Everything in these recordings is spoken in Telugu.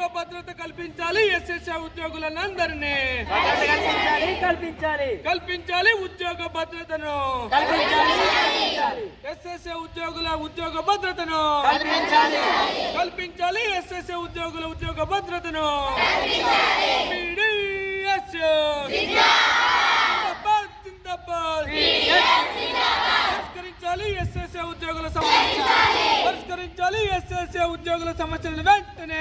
కల్పించాలి ఎస్ఎస్ఏ ఉద్యోగులందరినీ కల్పించాలి. కల్పించాలి ఉద్యోగ భద్రతను. ఎస్ఎస్ఏ ఉద్యోగుల ఉద్యోగ భద్రతను. కల్పించాలి. ఎస్ఎస్ఏ ఉద్యోగుల ఉద్యోగ భద్రతను. ఎస్ఎస్ఏ ఉద్యోగుల సమస్యలను వెంటనే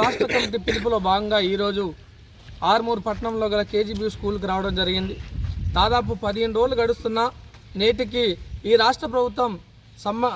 రాష్ట్ర కమిటీ పిలుపులో భాగంగా ఈరోజు ఆర్మూర్ పట్టణంలో గల కేజీబీ స్కూల్కి రావడం జరిగింది. దాదాపు పదిహేను రోజులు గడుస్తున్నా నేటికి ఈ రాష్ట్ర ప్రభుత్వం సమ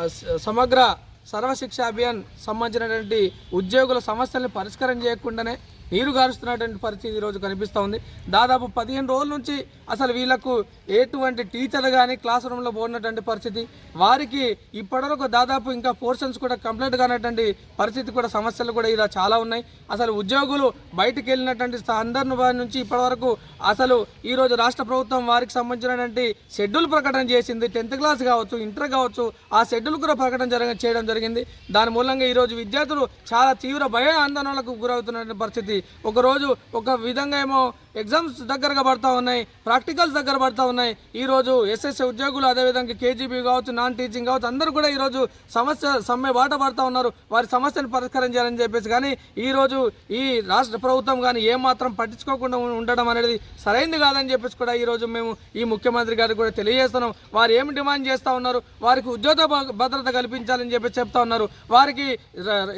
సమగ్ర సర్వశిక్ష అభియాన్ సంబంధించినటువంటి ఉద్యోగుల సమస్యల్ని పరిష్కారం చేయకుండానే నీరు గారుస్తున్నటువంటి పరిస్థితి ఈరోజు కనిపిస్తూ ఉంది. దాదాపు పదిహేను రోజుల నుంచి అసలు వీళ్ళకు ఎటువంటి టీచర్ కానీ క్లాస్ రూమ్లో పోయినటువంటి పరిస్థితి. వారికి ఇప్పటివరకు దాదాపు ఇంకా పోర్షన్స్ కూడా కంప్లీట్ కానటువంటి పరిస్థితి కూడా సమస్యలు కూడా ఇలా చాలా ఉన్నాయి. అసలు ఉద్యోగులు బయటికి వెళ్ళినటువంటి సందర్భం నుంచి ఇప్పటివరకు అసలు ఈరోజు రాష్ట్ర ప్రభుత్వం వారికి సంబంధించినటువంటి షెడ్యూల్ ప్రకటన చేసింది. టెన్త్ క్లాస్ కావచ్చు ఇంటర్ కావచ్చు ఆ షెడ్యూల్ కూడా ప్రకటన జరగ చేయడం జరిగింది. దాని మూలంగా ఈరోజు విద్యార్థులు చాలా తీవ్ర భయ ఆందోళనలకు గురవుతున్న పరిస్థితి. ఒకరోజు ఒక విధంగా ఏమో ఎగ్జామ్స్ దగ్గరగా పడతా ఉన్నాయి ప్రాక్టికల్స్ దగ్గర పడతా ఉన్నాయి. ఈరోజు ఎస్ఎస్ఏ ఉద్యోగులు అదేవిధంగా కేజీబీ కావచ్చు నాన్ టీచింగ్ కావచ్చు అందరూ కూడా ఈరోజు సమస్య సమ్మె బాట పడతా ఉన్నారు. వారి సమస్యను పరిష్కారం చేయాలని చెప్పేసి కానీ ఈరోజు ఈ రాష్ట్ర ప్రభుత్వం కానీ ఏమాత్రం పట్టించుకోకుండా ఉండడం అనేది సరైంది కాదని చెప్పేసి కూడా ఈరోజు మేము ఈ ముఖ్యమంత్రి గారికి కూడా తెలియజేస్తున్నాం. వారు ఏమి డిమాండ్ చేస్తూ ఉన్నారు? వారికి ఉద్యోగ భద్రత కల్పించాలని చెప్పేసి చెప్తా ఉన్నారు. వారికి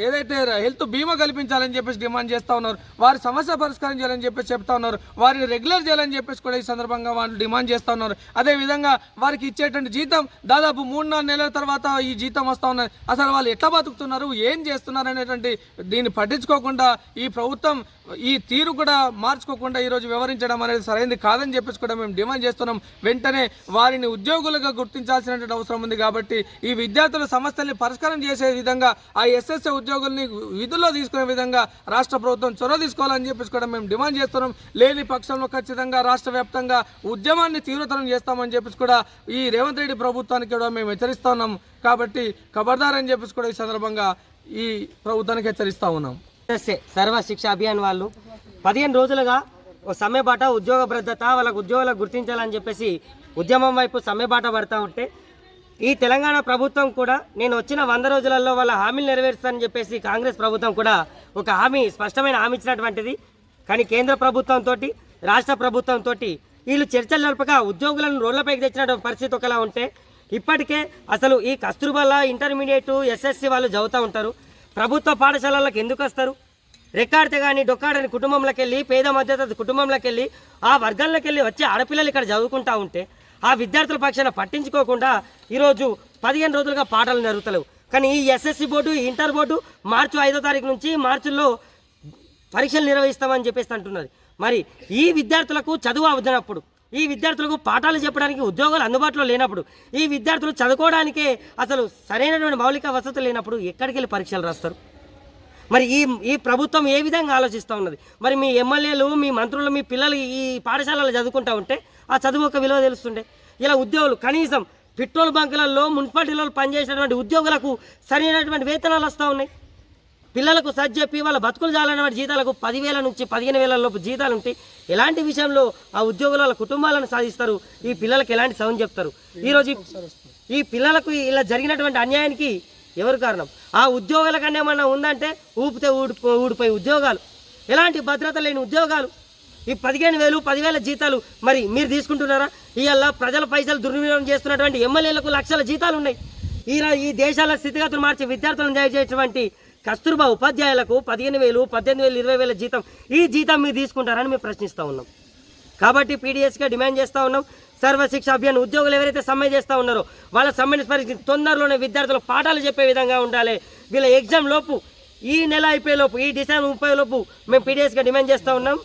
ఏదైతే హెల్త్ బీమా కల్పించాలని చెప్పేసి డిమాండ్ చేస్తూ ఉన్నారు వారి సమస్య పరిష్కారం చేయాలని చెప్పేసి చెప్తా ఉన్నారు వారిని రెగ్యులర్ చేయాలని చెప్పేసి కూడా ఈ సందర్భంగా వాళ్ళు డిమాండ్ చేస్తూ ఉన్నారు. అదే విధంగా వారికి ఇచ్చేటువంటి జీతం దాదాపు మూడు నాలుగు నెలల తర్వాత ఈ జీతం వస్తూ ఉన్నది అసలు వాళ్ళు ఎట్లా బతుకుతున్నారు ఏం చేస్తున్నారు అనేటువంటి దీన్ని పట్టించుకోకుండా ఈ ప్రభుత్వం ఈ తీరు కూడా మార్చుకోకుండా ఈరోజు వివరించడం అనేది సరైనది కాదని చెప్పేసి కూడా మేము డిమాండ్ చేస్తున్నాం. వెంటనే వారిని ఉద్యోగులుగా గుర్తించాల్సినటువంటి అవసరం ఉంది కాబట్టి ఈ విద్యార్థుల సమస్యల్ని పరిష్కారం చేసే విధంగా ఆ ఎస్ఎస్ఏ ఉద్యోగుల్ని విధుల్లో తీసుకునే విధంగా రాష్ట్ర ప్రభుత్వం చొరవ తీసుకోవాలని చెప్పేసి కూడా మేము డిమాండ్ చేస్తున్నాం. లేని పక్షంలో ఖచ్చితంగా రాష్ట్ర వ్యాప్తంగా ఉద్యమాన్ని తీవ్రతరం చేస్తామని చెప్పేసి కూడా ఈ రేవంత్ రెడ్డి ప్రభుత్వానికి కూడా మేము హెచ్చరిస్తున్నాం కాబట్టి ఖబర్దారని అని చెప్పేసి కూడా ఈ సందర్భంగా ఈ ప్రభుత్వానికి హెచ్చరిస్తా ఉన్నాం. ఎస్ఎస్ఏ సర్వ శిక్ష అభియాన్ వాళ్ళు పదిహేను రోజులుగా ఓ సమ్మె బాట ఉద్యోగ భద్రత వాళ్ళకు ఉద్యోగాలకు గుర్తించాలని చెప్పేసి ఉద్యమం వైపు సమ్మె బాట పడతా ఉంటే ఈ తెలంగాణ ప్రభుత్వం కూడా నేను వచ్చిన వంద రోజులలో వాళ్ళ హామీలు నెరవేరుస్తానని చెప్పేసి కాంగ్రెస్ ప్రభుత్వం కూడా ఒక హామీ స్పష్టమైన హామీ ఇచ్చినటువంటిది. కానీ కేంద్ర ప్రభుత్వంతో రాష్ట్ర ప్రభుత్వంతో వీళ్ళు చర్చలు నడపక ఉద్యోగులను రోడ్లపైకి తెచ్చిన పరిస్థితి ఒకలా ఉంటే ఇప్పటికే అసలు ఈ కస్తూర్బాల ఇంటర్మీడియట్ ఎస్ఎస్సి వాళ్ళు చదువుతూ ఉంటారు. ప్రభుత్వ పాఠశాలలకు ఎందుకు వస్తారు? రెక్కాడితే కానీ డొక్కాడని కుటుంబంలోకి వెళ్ళి పేద మధ్యతరగతి కుటుంబంలోకి వెళ్ళి ఆ వర్గంలోకి వెళ్ళి వచ్చి ఆడపిల్లలు ఇక్కడ చదువుకుంటూ ఉంటే ఆ విద్యార్థుల పక్షాన పట్టించుకోకుండా ఈరోజు పదిహేను రోజులుగా పాఠాలు జరుగుతలేవు. కానీ ఈ ఎస్ఎస్సి బోర్డు ఇంటర్ బోర్డు మార్చి ఐదో తారీఖు నుంచి మార్చిలో పరీక్షలు నిర్వహిస్తామని చెప్పేసి అంటున్నది. మరి ఈ విద్యార్థులకు చదువు అవద్దనప్పుడు ఈ విద్యార్థులకు పాఠాలు చెప్పడానికి ఉద్యోగాలు అందుబాటులో లేనప్పుడు ఈ విద్యార్థులు చదువుకోవడానికే అసలు సరైనటువంటి మౌలిక వసతులు లేనప్పుడు ఎక్కడికి వెళ్ళి పరీక్షలు రాస్తారు? మరి ఈ ఈ ప్రభుత్వం ఏ విధంగా ఆలోచిస్తూ ఉన్నది? మరి మీ ఎమ్మెల్యేలు మీ మంత్రులు మీ పిల్లలు ఈ పాఠశాలలో చదువుకుంటా ఉంటే ఆ చదువు ఒక విలువ తెలుస్తుండే. ఇలా ఉద్యోగులు కనీసం పెట్రోల్ బంకులలో మున్సిపాలిటీలలో పనిచేసినటువంటి ఉద్యోగులకు సరైనటువంటి వేతనాలు వస్తూ ఉన్నాయి. పిల్లలకు సజ్జ చెప్పి వాళ్ళ బతుకులు చాలన్నటువంటి జీతాలకు పదివేల నుంచి పదిహేను వేల లోపు జీతాలు ఉంటాయి. ఎలాంటి విషయంలో ఆ ఉద్యోగులు వాళ్ళ కుటుంబాలను సాధిస్తారు? ఈ పిల్లలకు ఎలాంటి సౌండ్ చెప్తారు? ఈరోజు ఈ- ఈ పిల్లలకు ఇలా జరిగినటువంటి అన్యాయానికి ఎవరు కారణం? ఆ ఉద్యోగాల కన్నా ఏమన్నా ఉందంటే ఊపితే ఊడిపో ఊడిపోయి ఉద్యోగాలు. ఎలాంటి భద్రత లేని ఉద్యోగాలు. ఈ పదిహేను వేలు పదివేల జీతాలు మరి మీరు తీసుకుంటున్నారా? ఇవాళ ప్రజల పైసలు దుర్వినియోగం చేస్తున్నటువంటి ఎమ్మెల్యేలకు లక్షల జీతాలు ఉన్నాయి. ఈ ఈ దేశాల స్థితిగతులు మార్చి విద్యార్థులను చేసేటువంటి కస్తూర్బా ఉపాధ్యాయులకు పదిహేను వేలు పద్దెనిమిది వేలు ఇరవై వేల జీతం ఈ జీతం మీరు తీసుకుంటారని మేము ప్రశ్నిస్తూ ఉన్నాం. కాబట్టి పీడిఎస్గా డిమాండ్ చేస్తూ ఉన్నాం. సర్వశిక్ష అభియాన్ ఉద్యోగులు ఎవరైతే సమ్మె చేస్తూ ఉన్నారో వాళ్ళ సమ్మెని పరిస్థితి తొందరలోనే విద్యార్థులు పాఠాలు చెప్పే విధంగా ఉండాలి. వీళ్ళ ఎగ్జామ్ లోపు ఈ నెల అయిపోయే లోపు ఈ డిసెంబర్ ముప్పై లోపు మేము పీడిఎస్గా డిమాండ్ చేస్తూ ఉన్నాం.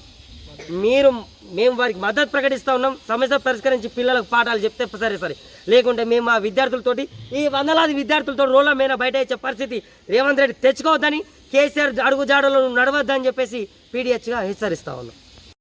మీరు మేము వారికి మద్దతు ప్రకటిస్తూ ఉన్నాం. సమస్య పరిష్కరించి పిల్లలకు పాఠాలు చెప్తే సరే సరే. లేకుంటే మేము ఆ విద్యార్థులతోటి ఈ వందలాది విద్యార్థులతో రోల మీద బయట ఇచ్చే పరిస్థితి రేవంత్ రెడ్డి తెచ్చుకోవద్దని కేసీఆర్ అడుగుజాడలో నడవద్దని చెప్పేసి పీడిహెచ్గా హెచ్చరిస్తూ ఉన్నాం.